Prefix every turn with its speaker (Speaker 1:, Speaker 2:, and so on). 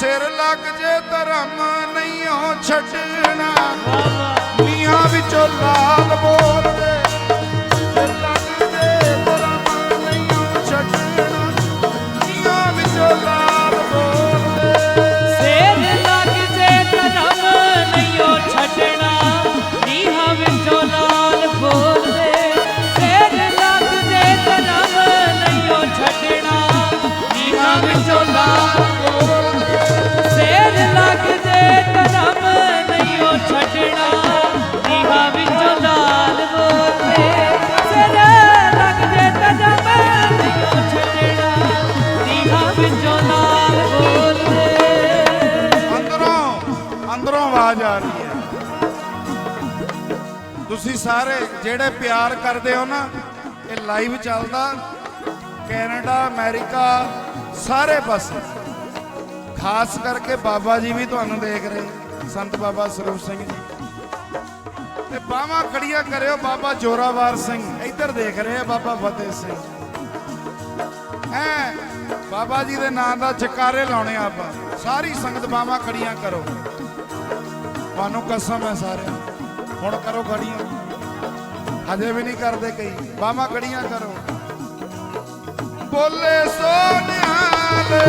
Speaker 1: ਸਿਰ ਲੱਗ ਜੇ ਧਰਮ ਨਹੀਂ ਹੋ ਛੱਡਣਾ। ਅੰਦਰੋਂ ਆਵਾਜ਼ ਆ ਰਹੀ ਹੈ। ਤੁਸੀਂ ਸਾਰੇ ਜਿਹੜੇ ਪਿਆਰ ਕਰਦੇ ਹੋ ਨਾ, ਇਹ ਲਾਈਵ ਚੱਲਦਾ। ਕੈਨੇਡਾ, ਅਮਰੀਕਾ, ਸਾਰੇ ਪਾਸੇ। ਖਾਸ ਕਰਕੇ ਬਾਬਾ ਜੀ ਵੀ ਤੁਹਾਨੂੰ ਦੇਖ ਰਹੇ, ਸੰਤ ਬਾਬਾ ਸਰੂਪ ਸਿੰਘ ਜੀ। ਤੇ ਬਾਹਾਂ ਖੜੀਆਂ ਕਰਿਓ ਬਾਬਾ ਜੋਰਾਵਰ ਸਿੰਘ। ਇੱਧਰ ਦੇਖ ਰਹੇ ਆ ਬਾਬਾ ਫਤਿਹ ਸਿੰਘ। ਐ, ਬਾਬਾ ਜੀ ਦੇ ਨਾਂ ਦਾ ਜਕਾਰੇ ਲਾਉਣੇ ਆ ਆਪਾਂ। ਸਾਰੀ ਸੰਗਤ ਬਾਹਾਂ ਖੜੀਆਂ ਕਰੋ। ਤੁਹਾਨੂੰ ਕਸਮ ਹੈ ਸਾਰਿਆਂ ਹੁਣ ਕਰੋ ਗੜੀਆਂ। ਹਜੇ ਵੀ ਨਹੀਂ ਕਰਦੇ ਕਈ। ਬਾਹਾਂ ਗੜੀਆਂ ਕਰੋ। ਬੋਲੇ ਸੋਨਿਆਲੇ